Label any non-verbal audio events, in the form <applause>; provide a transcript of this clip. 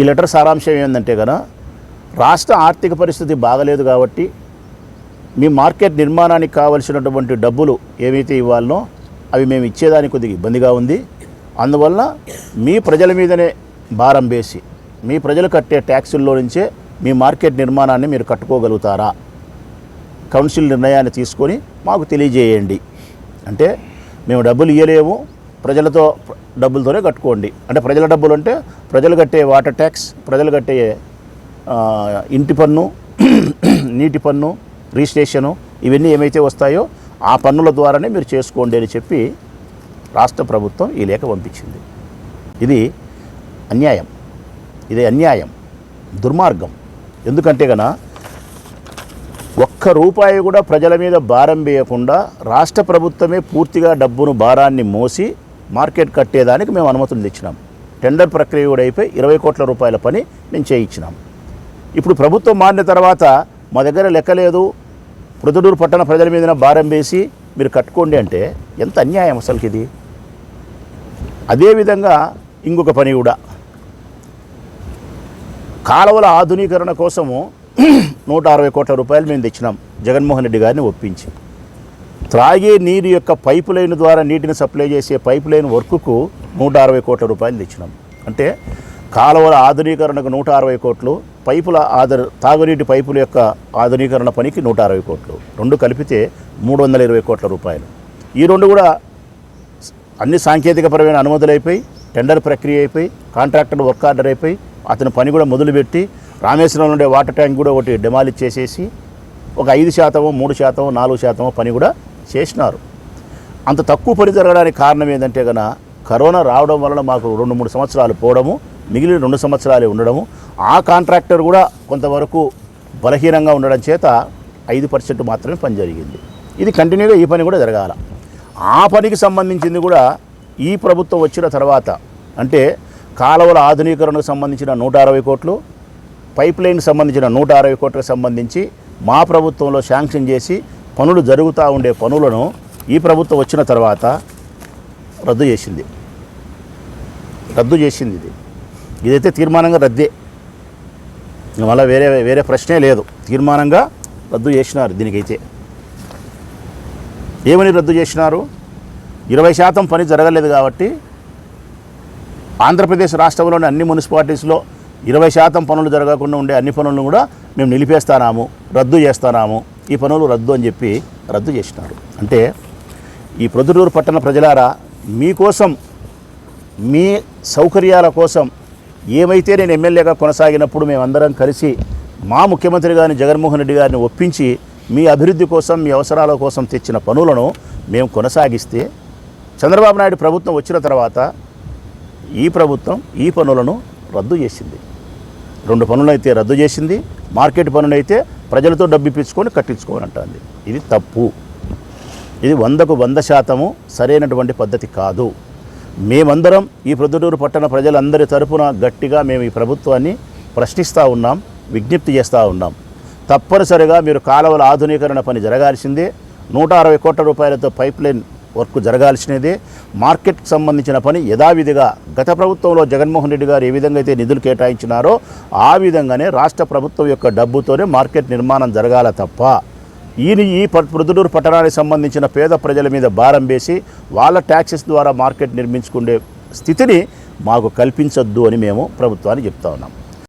ఈ లెటర్ సారాంశం ఏంటంటే కనుక రాష్ట్ర ఆర్థిక పరిస్థితి బాగలేదు కాబట్టి మీ మార్కెట్ నిర్మాణానికి కావలసినటువంటి డబ్బులు ఏవైతే ఇవ్వాలనో అవి మేము ఇచ్చేదానికి కొద్దిగా ఇబ్బందిగా ఉంది. అందువల్ల మీ ప్రజల మీదనే భారం వేసి మీ ప్రజలు కట్టే ట్యాక్సుల్లో నుంచే మీ మార్కెట్ నిర్మాణాన్ని మీరు కట్టుకోగలుగుతారా? కౌన్సిల్ నిర్ణయాన్ని తీసుకొని మాకు తెలియజేయండి. అంటే మేము డబ్బులు ఇవ్వలేము ప్రజలతో డబ్బులతోనే కట్టుకోండి. అంటే ప్రజల డబ్బులు అంటే ప్రజలు కట్టే వాటర్ ట్యాక్స్ ప్రజలు కట్టే ఇంటి పన్ను <clears throat> నీటి పన్ను రిజిస్ట్రేషను ఇవన్నీ ఏమైతే వస్తాయో ఆ పన్నుల ద్వారానే మీరు చేసుకోండి అని చెప్పి రాష్ట్ర ప్రభుత్వం ఈ లేఖ పంపించింది. ఇది అన్యాయం. ఇది అన్యాయం. దుర్మార్గం. ఎందుకంటే గన ఒక్క రూపాయి కూడా ప్రజల మీద భారం వేయకుండా రాష్ట్ర ప్రభుత్వమే పూర్తిగా డబ్బును భారాన్ని మోసి మార్కెట్ కట్టేదానికి మేము అనుమతులు తెచ్చినాం టెండర్ ప్రక్రియ కూడా అయిపోయి ఇరవై కోట్ల రూపాయల పని మేము చేయించినాం. ఇప్పుడు ప్రభుత్వం మారిన తర్వాత మా దగ్గర లెక్కలేదు ప్రొద్దుటూరు పట్టణ ప్రజల మీద భారం వేసి మీరు కట్టుకోండి అంటే ఎంత అన్యాయం అసలుకి ఇది? అదేవిధంగా ఇంకొక పని కూడా. కాలువల ఆధునీకరణ కోసము నూట అరవై కోట్ల రూపాయలు మేము తెచ్చినాం. జగన్మోహన్ రెడ్డి గారిని ఒప్పించి. త్రాగే నీరు యొక్క పైపు లైన్ ద్వారా నీటిని సప్లై చేసే పైప్ లైన్ వర్క్కు నూట అరవై కోట్ల రూపాయలు తెచ్చినాం. అంటే కాలువల ఆధునీకరణకు నూట అరవై కోట్లు పైపుల ఆధర్ తాగునీటి పైపుల యొక్క ఆధునీకరణ పనికి నూట అరవై కోట్లు. రెండు కలిపితే మూడు వందల ఇరవై కోట్ల రూపాయలు. ఈ రెండు కూడా అన్ని సాంకేతికపరమైన అనుమతులు అయిపోయి టెండర్ ప్రక్రియ అయిపోయి కాంట్రాక్టర్ వర్క్ ఆర్డర్ అయిపోయి అతని పని కూడా మొదలుపెట్టి రామేశ్వరంలో ఉండే వాటర్ ట్యాంక్ కూడా ఒకటి డెమాలిష్ చేసేసి ఒక ఐదు శాతం మూడు శాతం నాలుగు శాతం పని కూడా చేసినారు. అంత తక్కువ పని జరగడానికి కారణం ఏంటంటే కనుక కరోనా రావడం వలన మాకు రెండు మూడు సంవత్సరాలు పోవడము మిగిలిన రెండు సంవత్సరాలు ఉండడము. ఆ కాంట్రాక్టర్ కూడా కొంతవరకు బలహీనంగా ఉండడం చేత ఐదు పర్సెంట్ మాత్రమే పని జరిగింది. ఇది కంటిన్యూగా ఈ పని కూడా జరగాల. ఆ పనికి సంబంధించింది కూడా ఈ ప్రభుత్వం వచ్చిన తర్వాత అంటే కాలువల ఆధునీకరణకు సంబంధించిన నూట అరవై కోట్లు పైప్ లైన్కి సంబంధించిన నూట అరవై కోట్లకు సంబంధించి మా ప్రభుత్వంలో శాంక్షన్ చేసి పనులు జరుగుతూ ఉండే పనులను ఈ ప్రభుత్వం వచ్చిన తర్వాత రద్దు చేసింది. రద్దు చేసింది ఇది. ఇదైతే తీర్మానంగా రద్దే. మళ్ళీ వేరే వేరే ప్రశ్నే లేదు. తీర్మానంగా రద్దు చేసినారు దీనికైతే. ఏమని రద్దు చేసినారు? ఇరవై శాతం పని జరగలేదు కాబట్టి ఆంధ్రప్రదేశ్ రాష్ట్రంలోని అన్ని మున్సిపాలిటీస్లో ఇరవై శాతం పనులు జరగకుండా ఉండే అన్ని పనులను కూడా మేము నిలిపేస్తానాము రద్దు చేస్తానాము. ఈ పనులు రద్దు అని చెప్పి రద్దు చేసినారు. అంటే ఈ ప్రొద్దుటూరు పట్టణ ప్రజలారా మీకోసం మీ సౌకర్యాల కోసం ఏమైతే నేను ఎమ్మెల్యేగా కొనసాగినప్పుడు మేమందరం కలిసి మా ముఖ్యమంత్రి గారిని జగన్మోహన్ రెడ్డి గారిని ఒప్పించి మీ అభివృద్ధి కోసం మీ అవసరాల కోసం తెచ్చిన పనులను మేము కొనసాగిస్తే చంద్రబాబు నాయుడు ప్రభుత్వం వచ్చిన తర్వాత ఈ ప్రభుత్వం ఈ పనులను రద్దు చేసింది. రెండు పనులు అయితే రద్దు చేసింది మార్కెట్ పనులైతే ప్రజలతో డబ్బు ఇప్పించుకొని కట్టించుకోని ఇది తప్పు. ఇది వందకు వంద శాతము సరైనటువంటి పద్ధతి కాదు. మేమందరం ఈ ప్రొద్దుటూరు పట్టణ ప్రజలందరి తరపున గట్టిగా మేము ఈ ప్రభుత్వాన్ని ప్రశ్నిస్తూ ఉన్నాం విజ్ఞప్తి చేస్తూ ఉన్నాం. తప్పనిసరిగా మీరు కాలువల ఆధునీకరణ పని జరగాల్సిందే. నూట అరవై కోట్ల రూపాయలతో పైప్ లైన్ వర్క్ జరగాల్సినదే. మార్కెట్కి సంబంధించిన పని యథావిధిగా గత ప్రభుత్వంలో జగన్మోహన్ రెడ్డి గారు ఏ విధంగా అయితే నిధులు కేటాయించినారో ఆ విధంగానే రాష్ట్ర ప్రభుత్వం యొక్క డబ్బుతోనే మార్కెట్ నిర్మాణం జరగాల తప్ప ఈయన ఈ ప- ప్రొద్దుటూరు పట్టణానికి సంబంధించిన పేద ప్రజల మీద భారం వేసి వాళ్ళ ట్యాక్సెస్ ద్వారా మార్కెట్ నిర్మించుకునే స్థితిని మాకు కల్పించొద్దు అని మేము ప్రభుత్వాన్ని చెప్తా ఉన్నాం.